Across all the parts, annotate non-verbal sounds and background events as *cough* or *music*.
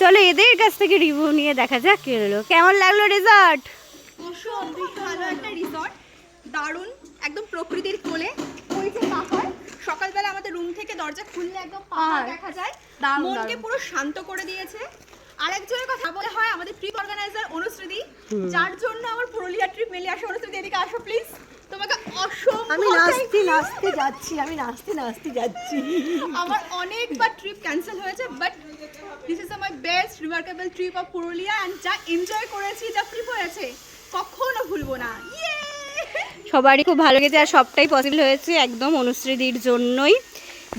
চলো এদের কাছ থেকে রিভিউ নিয়ে দেখা যাক কে হলো। কেমন লাগল খুব ভালো একটা রিসর্ট দারুণ একদম প্রকৃতির কোলে। ওই যে পাহাড়। সকালবেলা আমাদের রুম থেকে দরজা খুললে একদম পাহাড়। দেখা যায়। মনকে পুরো শান্ত করে দিয়েছে। আরেকজনের কথা বলে হয় আমাদের ট্রিপ অর্গানাইজার অনুশ্রুতি যার জন্য আমার পুরুলিয়া ট্রিপ মেলে আসে। অনুশ্রুতি এদিকে আসো প্লিজ আমি thank নাচতে নাচতে যাচ্ছি আমি নাচতে নাচতে যাচ্ছি। আমার অনেকবার ট্রিপ ক্যান্সেল হয়েছে but this is my best remarkable trip of Purulia and যা এনজয় করেছি যা ট্রিপ হয়েছে কখনো ভুলবো না। ইয়ে সবারই খুব ভালো লেগেছে আর সবটাই পসিবল হয়েছে একদম অনুশ্রীদির জন্যই।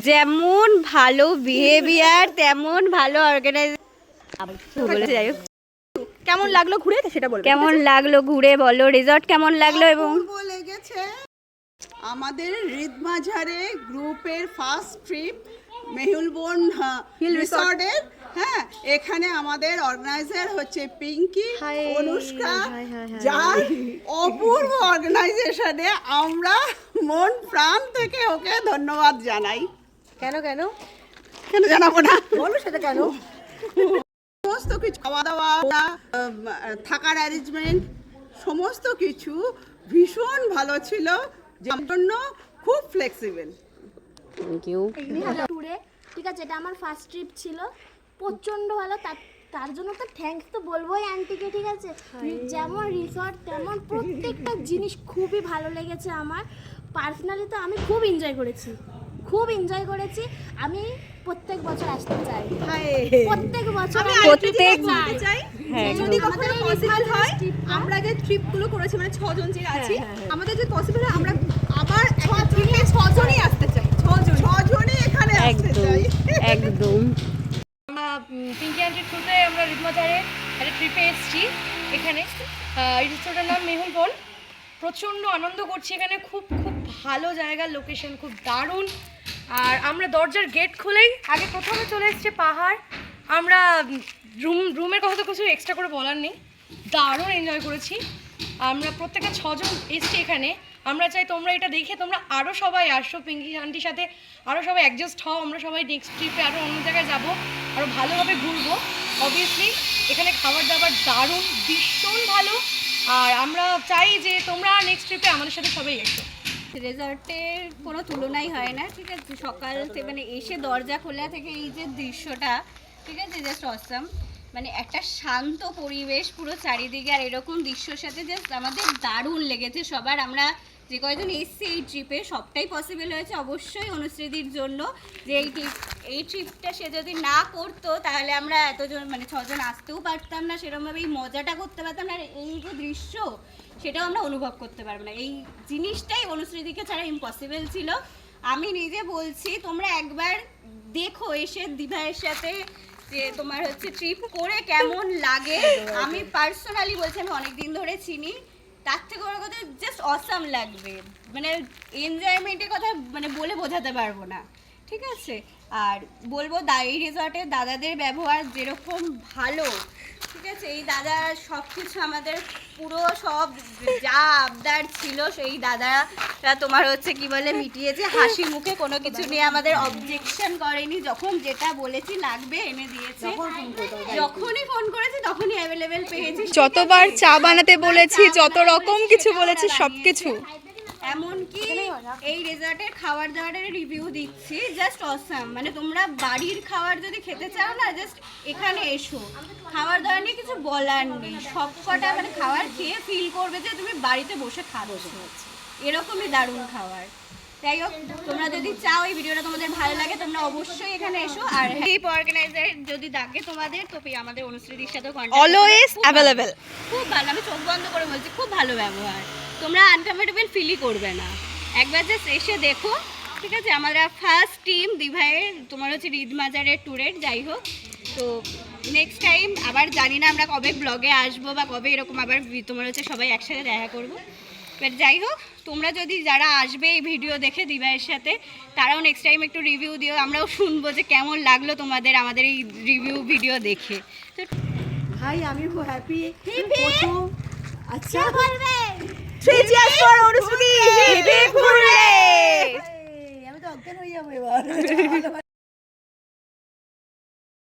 যেমন ভালো বিহেভিয়ার তেমন ভালো অর্গানাইজ যাই হোক। কেমন লাগল ঘুরে? সেটা বলবে কেমন লাগল ঘুরে বলো রিসর্ট কেমন লাগল এবং লেগেছে। আমাদের হৃদমাঝারে গ্রুপের ফার্স্ট ট্রিপ মেহুলবন হিল রিসর্টের হ্যাঁ এখানে আমাদের অর্গানাইজার হচ্ছে পিঙ্কি অনুষ্কা। যার অপূর্ব অর্গানাইজেশনে আমরা মন প্রাণ থেকে ওকে ধন্যবাদ জানাই। কেন কেন? কেন জানাব না? বলো সেটা কেন? সমস্ত কিছু খাওয়া দাওয়া থাকার অ্যারেঞ্জমেন্ট সমস্ত কিছু ভীষণ ভালো ছিল। যার জন্য খুব ফ্লেক্সিবল থ্যাংক ইউ ট্যুরে ঠিক আছে এটা আমার ফার্স্ট ট্রিপ ছিল। প্রচণ্ড ভালো তার তার জন্য তো থ্যাঙ্কস তো বলবোই আন্টিকে ঠিক আছে? যেমন রিসর্ট তেমন প্রত্যেকটা জিনিস খুবই ভালো লেগেছে আমার। পার্সোনালি তো আমি খুব এনজয় করেছি। খুব এনজয় করেছি। আমি প্রত্যেক বছর আসতে চাই। প্রত্যেক বছর প্রত্যেক- চাই হ্যাঁ। যদি কখনো পসিবল হয় আমরা যে ট্রিপগুলো করেছি মানে ছজন যে আছি আমাদের যদি পসিবল হয় আমরা আবার একটা ট্রিপে ছজনই আসতে চাই ছজন ছজনই এখানে আসতে একদম চাই একদম। পিঙ্কি আন্টির থ্রুতে আমরা রিদমাজারে একটা ট্রিপে এসেছি এখানে। রিসোর্টের নাম মেহুল বন। প্রচণ্ড আনন্দ করছি এখানে। খুব খুব ভালো জায়গার লোকেশন খুব দারুণ। আর আমরা দরজার গেট খুলেই আগে প্রথমে চলে এসছে পাহাড়। আমরা রুম রুমের কথা তো কিছু এক্সট্রা করে বলার নেই। দারুণ এনজয় করেছি। আমরা প্রত্যেকে ছজন এসছি এখানে। আমরা চাই তোমরা এটা দেখে তোমরা আরও সবাই আসো, পিঙ্কি আন্টির সাথে আরও সবাই অ্যাডজাস্ট হও, আমরা সবাই নেক্সট ট্রিপে আরও অন্য জায়গায় যাব আরও ভালোভাবে ঘুরবো। অবভিয়াসলি এখানে খাবার দাবার দারুণ, ভীষণ ভালো। আর আমরা চাই যে তোমরা নেক্সট ট্রিপে আমাদের সাথে সবাই এসো। রেজর্টের কোনো তুলনাই হয় না, ঠিক আছে? সকাল থেকে মানে এসে দরজা খোলা থেকে এই যে দৃশ্যটা, ঠিক আছে? জাস্ট অসাম মানে একটা শান্ত পরিবেশ পুরো চারিদিকে আর এরকম দৃশ্যর সাথে জাস্ট আমাদের দারুণ লেগেছে সবার। আমরা যে কয়জন এসছি এই ট্রিপে সবটাই পসিবল হয়েছে অবশ্যই অনুশ্রীদির জন্য যে এই ট্রিপ এই ট্রিপটা সে যদি না করতো তাহলে আমরা এতজন মানে ছজন আসতেও পারতাম না সেরকমভাবে এই মজাটা করতে পারতাম না। আর এই যে দৃশ্য, সেটাও আমরা অনুভব করতে পারব না। এই জিনিসটাই অনুশ্রীদিকে ছাড়া ইম্পসিবল ছিল। আমি নিজে বলছি, তোমরা একবার দেখো এসে দিভাইয়ের সাথে যে তোমার হচ্ছে ট্রিপ করে কেমন লাগে, আমি পার্সোনালি বলছি, আমি অনেক দিন ধরে চিনি। তার থেকে ওর কথা জাস্ট অসাম লাগবে। মানে এনজয়মেন্টের কথা মানে বলে বোঝাতে পারব না। ঠিক আছে? আর বলব দা এই রিসর্টের দাদাদের ব্যবহার যেরকম ভালো, ঠিক আছে? এই দাদা সব কিছু আমাদের পুরো সব যা আবদার ছিল সেই দাদারা তোমার হচ্ছে কি বলে মিটিয়েছে, হাসি মুখে কোনো কিছু নিয়ে আমাদের অবজেকশন করেনি। যখন যেটা বলেছি লাগবে, এনে দিয়েছে। যখনই ফোন করেছি, তখনই অ্যাভেলেবেল পেয়েছি। যতবার চা বানাতে বলেছি, যত রকম কিছু বলেছি সব সবকিছু। এমনকি এই রেজর্টের খাবার দাবারের রিভিউ দিচ্ছি জাস্ট অসাম মানে তোমরা বাড়ির খাবার যদি খেতে চাও না জাস্ট এখানে এসো। খাবার দাবার নিয়ে কিছু বলার নেই। সব কটা মানে খাবার খেয়ে ফিল করবে যে তুমি বাড়িতে বসে খাচ্ছ। এরকমই দারুণ খাবার যাই হোক তোমরা যদি চাও এই ভিডিওটা তোমাদের ভালো লাগে তোমরা অবশ্যই এখানে এসো। আর ট্রিপ অর্গানাইজার যদি ডাকে তোমাদের তো আমাদের অনুশ্রীদির সাথে অলওয়েজ অ্যাভেলেবেল খুব ভালো। আমি চোখ বন্ধ করে বলছি খুব ভালো ব্যবহার। তোমরা আনকমফোর্টেবল ফিলই করবে না। একবার জাস্ট এসে দেখো ঠিক আছে? আমরা ফার্স্ট টিম দিভাইয়ের তোমার হচ্ছে রিদমাজারের ট্যুরের যাই হোক। তো নেক্সট টাইম আবার জানি না আমরা কবে ব্লগে আসব বা কবে এরকম আবার তোমার হচ্ছে সবাই একসাথে দেখা করব। বাট যাই হোক তোমরা যদি যারা আসবে এই ভিডিও দেখে দিভাইয়ের সাথে তারাও নেক্সট টাইম একটু রিভিউ দিও। আমরাও শুনব যে কেমন লাগল তোমাদের আমাদের এই রিভিউ ভিডিও দেখে। তো ভাই আমি হ্যাপি আচ্ছা। থ্রি চিয়ার্স ফর অনুশ্রুতি আমি তো অজ্ঞান হয়ে যাব এবার। *laughs*